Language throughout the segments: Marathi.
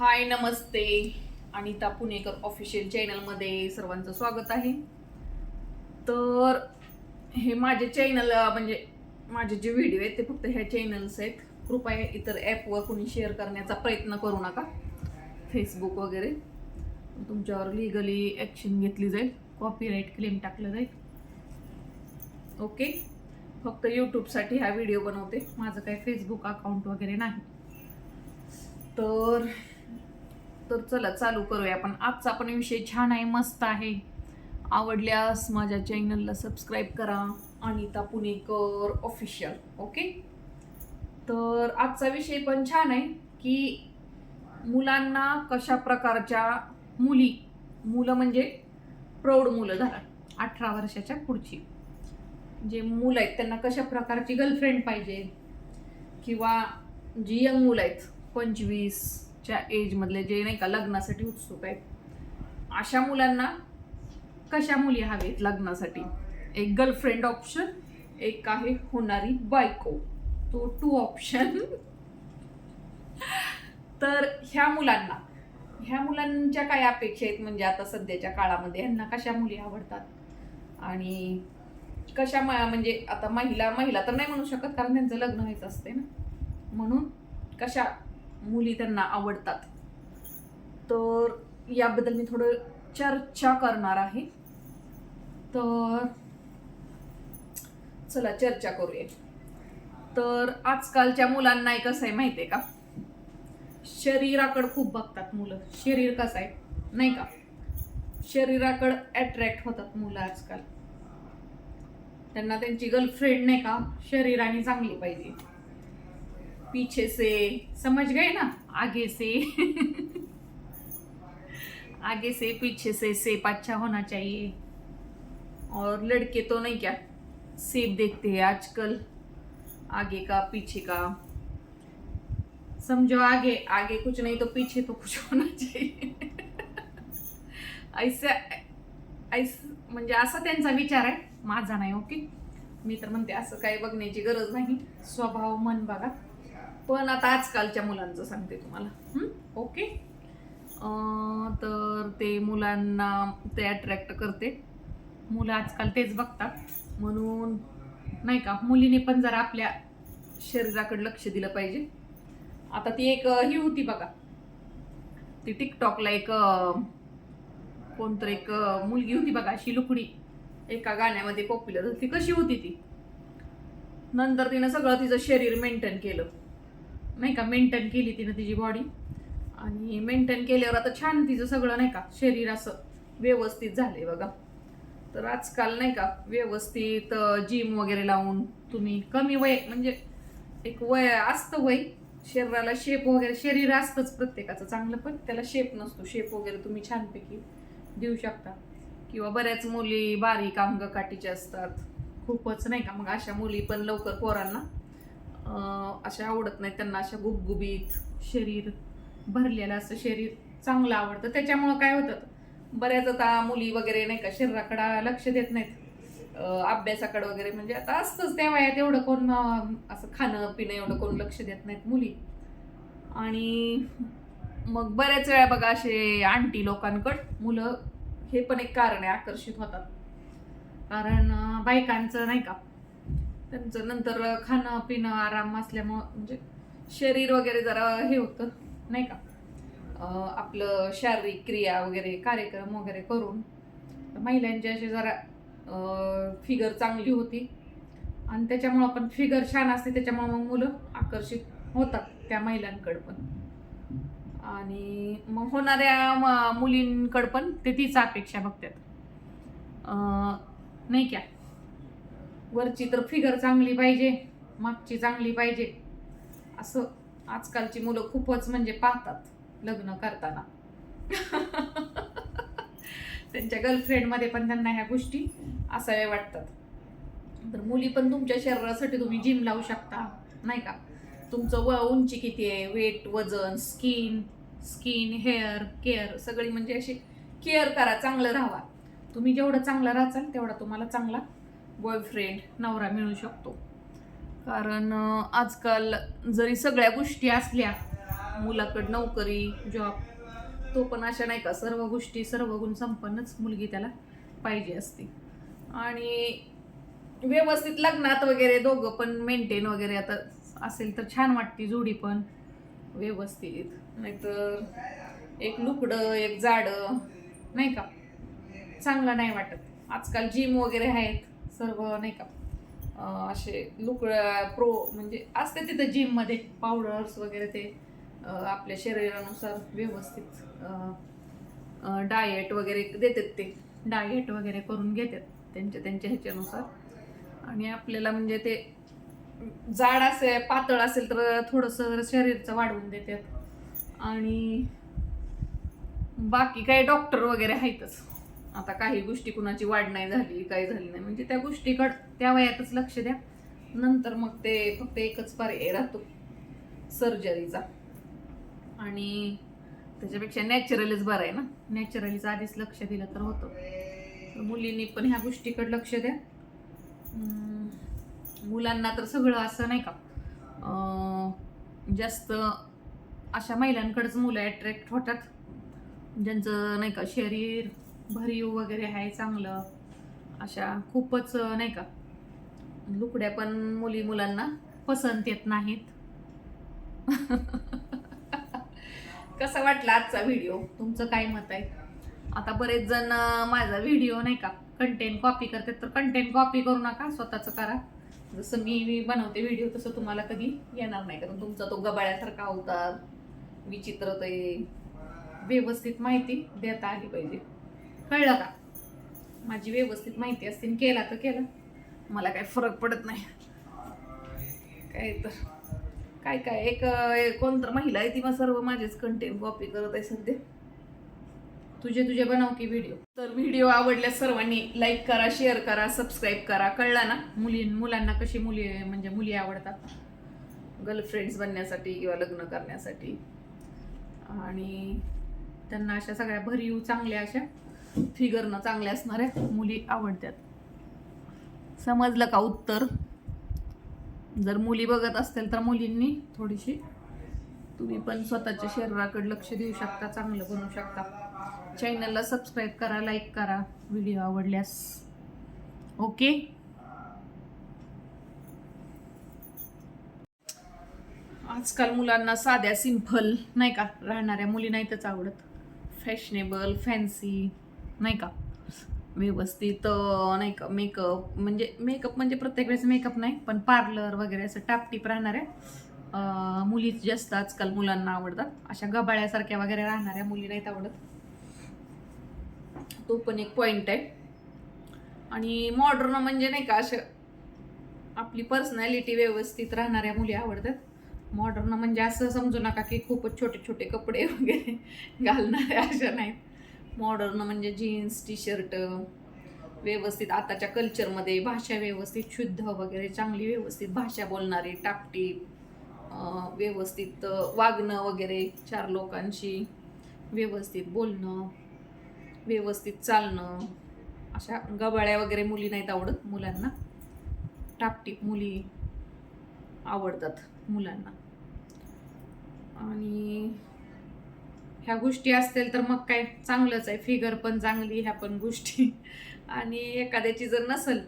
हाय नमस्ते. अनिता पुणेकर ऑफिशियल चॅनलमध्ये सर्वांचं स्वागत आहे. तर हे माझे चॅनल म्हणजे माझे जे व्हिडिओ आहेत ते फक्त ह्या चॅनल्स आहेत. कृपया इतर ॲपवर कोणी शेअर करण्याचा प्रयत्न करू नका. फेसबुक वगैरे. तुमच्यावर लिगली ॲक्शन घेतली जाईल. कॉपीराईट क्लेम टाकलं जाईल. ओके फक्त यूट्यूबसाठी हा व्हिडिओ बनवते. माझं काही फेसबुक अकाउंट वगैरे नाही. तर तर चला चालू करूया आपण. आजचा पण विषय छान आहे मस्त आहे. आवडल्यास माझ्या चॅनलला सबस्क्राईब करा. अनिता पुणेकर ऑफिशियल ओके तर आजचा विषय पण छान आहे की मुलांना कशा प्रकारच्या मुली मुलं म्हणजे प्रौढ मुलं झाला अठरा वर्षाच्या पुढची. जे मुलं आहेत त्यांना कशा प्रकारची गर्लफ्रेंड पाहिजे? किंवा जी यंग मुलं आहेत पंचवीस च्या एजमधले जे नाही का लग्नासाठी उत्सुक आहेत. अशा मुलांना कशा मुली हवेत लग्नासाठी? एक गर्लफ्रेंड ऑप्शन एक आहे होणारी बायको. तो टू ऑप्शन तर ह्या मुलांना ह्या मुलांच्या काय अपेक्षा आहेत? म्हणजे आता सध्याच्या काळामध्ये ह्यांना कशा मुली आवडतात? आणि कशा मा- म्हणजे आता महिला महिला तर नाही म्हणू शकत कारण त्यांचं लग्न व्हायचं असते ना. म्हणून कशा मुली त्यांना आवडतात. तर याबद्दल मी थोडं चर्चा करणार आहे. तर चला चर्चा करूया. तर आजकालच्या मुलांना एक कसं आहे माहितीये का? शरीराकडे खूप बघतात मुलं. शरीर कसं आहे नाही का? शरीराकडे अट्रॅक्ट होतात मुलं आजकाल. त्यांना त्यांची गर्लफ्रेंड नाही का? शरीराने चांगली पाहिजे. पीछे से समझ गए ना? आगे से। आगे से पीछे से सेप अच्छा होना चाहिए। और लड़के तो नहीं क्या? सेप देखते हैं आजकल। आगे का पीछे का। समझो आगे आगे कुछ नहीं तो पीछे तो कुछ होना चाहिए। ऐसा ऐस म्हणजे असा त्यांचा विचार आहे. माझा नाही ओके? मी तर म्हणते असं काही बघण्याची गरज नाही. स्वभाव मन बघा. पण आता आजकालच्या मुलांचं सांगते तुम्हाला. ओके? तर ते मुलांना ते अट्रॅक्ट करते. मुलं आजकाल तेच बघतात. म्हणून नाही का मुलीने पण जरा आपल्या शरीराकडे लक्ष दिलं पाहिजे. आता ती एक ही होती बघा. ती टिकटॉकला एक अं, कोणतरी एक मुलगी होती बघा अशी लुकडी एका गाण्यामध्ये पॉप्युलर होती. कशी होती ती? नंतर तिनं सगळं तिचं शरीर मेंटेन केलं. नाही का मेंटेन केली तिनं तिची बॉडी आणि मेंटेन केल्यावर आता छान तिचं सगळं नाही का शरीर असं व्यवस्थित झालंय बघा. तर आजकाल नाही का व्यवस्थित जिम वगैरे लावून तुम्ही कमी वय म्हणजे एक वय असतं वय शरीराला शेप वगैरे शरीर असतंच प्रत्येकाचं चांगलं पण त्याला शेप नसतो. शेप वगैरे तुम्ही छानपैकी देऊ शकता. किंवा बऱ्याच मुली बारीक अंगकाठीच्या असतात. खूपच नाही का मग अशा मुली पण लवकर पोरांना अशा आवडत नाही त्यांना अशा गुबगुबीत शरीर भरलेलं असं शरीर चांगलं आवडतं. त्याच्यामुळं काय होतं बऱ्याच आता मुली वगैरे नाही का शरीराकडे लक्ष देत नाहीत. अभ्यासाकडं अभ्यासाकडे वगैरे म्हणजे आता असतंच त्या वयात एवढं कोण असं खाणं पिणं एवढं कोण लक्ष देत नाहीत मुली. आणि मग बऱ्याच वेळा बघा असे आंटी लोकांकडं मुलं हे पण एक कारण आहे आकर्षित होतात. कारण बायकांचं नाही का त्यांचं नंतर खाणं पिणं आराम असल्यामुळं म्हणजे शरीर वगैरे जरा हे होतं नाही का? आपलं शारीरिक क्रिया वगैरे कार्यक्रम वगैरे करून महिलांची अशी जरा फिगर चांगली होती. आणि त्याच्यामुळं पण फिगर छान असते त्याच्यामुळं मग मुलं आकर्षित होतात त्या महिलांकडं पण. आणि मग होणाऱ्या म- मुलींकडं पण ते तीच अपेक्षा बघतात. नाही क्या वरची तर फिगर चांगली पाहिजे मागची चांगली पाहिजे. असं आजकालची मुलं खूपच म्हणजे पाहतात लग्न करताना. त्यांच्या गर्लफ्रेंडमध्ये पण त्यांना ह्या गोष्टी असाव्या वाटतात. तर मुली पण तुमच्या शरीरासाठी तुम्ही जिम लावू शकता नाही का? तुमचं व उंची किती आहे? वेट वजन स्किन स्किन हेअर केअर सगळी म्हणजे अशी केअर करा चांगलं राहा. तुम्ही जेवढं चांगलं राहाल तेवढा तुम्हाला चांगला बॉयफ्रेंड नवरा मिळू शकतो. कारण आजकाल जरी सगळ्या गोष्टी असल्या मुलाकडं नोकरी जॉब तो पण अशा नाही का सर्व गोष्टी सर्व गुण संपन्नच मुलगी त्याला पाहिजे असते. आणि व्यवस्थित लग्नात वगैरे दोघं पण मेंटेन वगैरे आता असेल तर छान वाटते जोडी पण व्यवस्थित. नाहीतर एक लुकडं एक जाडं नाही का? चांगलं नाही वाटत. आजकाल जिम वगैरे आहेत. सर्व नाही का असे लुकड्या प्रो म्हणजे असते तिथं जिममध्ये पावडर्स वगैरे ते आपल्या शरीरानुसार व्यवस्थित डाएट वगैरे देतात ते. डाएट वगैरे करून घेतात त्यांच्या त्यांच्या ह्याच्यानुसार. आणि आपल्याला म्हणजे ते जाड असेल पातळ असेल तर थोडंसं शरीरचं वाढवून देतात. आणि बाकी काही डॉक्टर वगैरे आहेतच. आता काही गोष्टी कुणाची वाढ नाही झाली काही झाली नाही. म्हणजे त्या गोष्टीकडं त्या वयातच लक्ष द्या. नंतर मग ते फक्त एकच पर्याय राहतो सर्जरीचा आणि त्याच्यापेक्षा नॅचरलच बरं आहे ना. नॅचरलीचं आधीच लक्ष दिलं तर होतं. तर मुलींनी पण ह्या गोष्टीकडे लक्ष द्या. मुलांना तर सगळं असं नाही का जास्त अशा महिलांकडेच मुलं अट्रॅक्ट होतात. ज्यांचं नाही का शरीर भरीव वगैरे आहे चांगलं. अशा खूपच नाही का? लुकड्या पण मुली मुलांना पसंत येत नाहीत. कसा वाटला आजचा व्हिडिओ? तुमचं काय मत आहे? आता बरेच जण माझा व्हिडिओ नाही का कंटेंट कॉपी करतात तर कंटेंट कॉपी करू नका स्वतःचं करा. जसं मी बनवते व्हिडिओ तसं तुम्हाला कधी येणार नाही कारण तुमचा तो गबाळ्यासारखा अवतार विचित्र ते व्यवस्थित माहिती देता आली पाहिजे. कळलं का? माझी व्यवस्थित माहिती असते केला तर केला. मला काय फरक पडत नाही. काय तर. काय काय? एक कोण कोणतर महिला आहे ती मग सर्व माझेच कंटेंट कॉपी करत आहे सध्या. तुझे तुझे बनव की व्हिडिओ तर व्हिडिओ आवडल्यास सर्वांनी लाईक करा शेअर करा सबस्क्राईब करा. कळला ना? मुली मुलांना कशी मुली म्हणजे मुली आवडतात? गर्लफ्रेंड्स बनण्यासाठी किंवा लग्न करण्यासाठी. आणि त्यांना अशा सगळ्या भरीव चांगल्या अशा फिगरनं चांगल्या असणाऱ्या मुली आवडतात समजलं का उत्तर? जर मुली बघत असतील तर मुलींनी थोडीशी तुम्ही पण स्वतःच्या शरीराकडे लक्ष देऊ शकता चांगलं बनवू शकता. चॅनलला सबस्क्राईब करा लाईक करा. व्हिडिओ आवडल्यास. ओके? आजकाल मुलांना साध्या सिंपल नाही का? राहणाऱ्या मुली नाहीतच आवडत फॅशनेबल फॅन्सी नाही का? व्यवस्थित नाही का मेकअप म्हणजे मेकअप म्हणजे प्रत्येक वेळेस मेकअप नाही पण पार्लर वगैरे असं टापटीप राहणाऱ्या अं, मुलीच जास्त आजकाल मुलांना आवडतात. अशा गबाळ्यासारख्या वगैरे राहणाऱ्या मुली नाहीत आवडत. तो पण एक पॉईंट आहे. आणि मॉडर्न म्हणजे नाही का असं आपली पर्सनॅलिटी व्यवस्थित राहणाऱ्या मुली आवडतात. मॉडर्न म्हणजे असं समजू नका की खूपच छोटे छोटे कपडे वगैरे घालणाऱ्या अशा नाहीत. मॉडर्न म्हणजे जीन्स टी शर्ट व्यवस्थित आताच्या कल्चरमध्ये भाषा व्यवस्थित शुद्ध वगैरे चांगली व्यवस्थित भाषा बोलणारी टापटीप व्यवस्थित वागणं वगैरे चार लोकांशी व्यवस्थित बोलणं व्यवस्थित चालणं अशा गबाळ्या वगैरे मुली नाहीत आवडत मुलांना. टापटीप मुली आवडतात मुलांना. आणि ह्या गोष्टी असतील तर मग काय चांगलंच आहे. फिगर पण चांगली ह्या पण गोष्टी. आणि एखाद्याची जर नसेल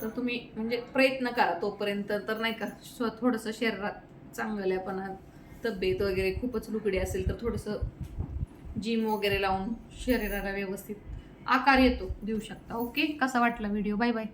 तर तुम्ही म्हणजे प्रयत्न करा तोपर्यंत. तर नाही का स्व थोडंसं शरीरात चांगल्यापणा तब्येत वगैरे खूपच लुकडी असेल तर थोडंसं जिम वगैरे लावून शरीराला व्यवस्थित आकार येतो देऊ शकता. ओके कसा वाटला व्हिडिओ बाय बाय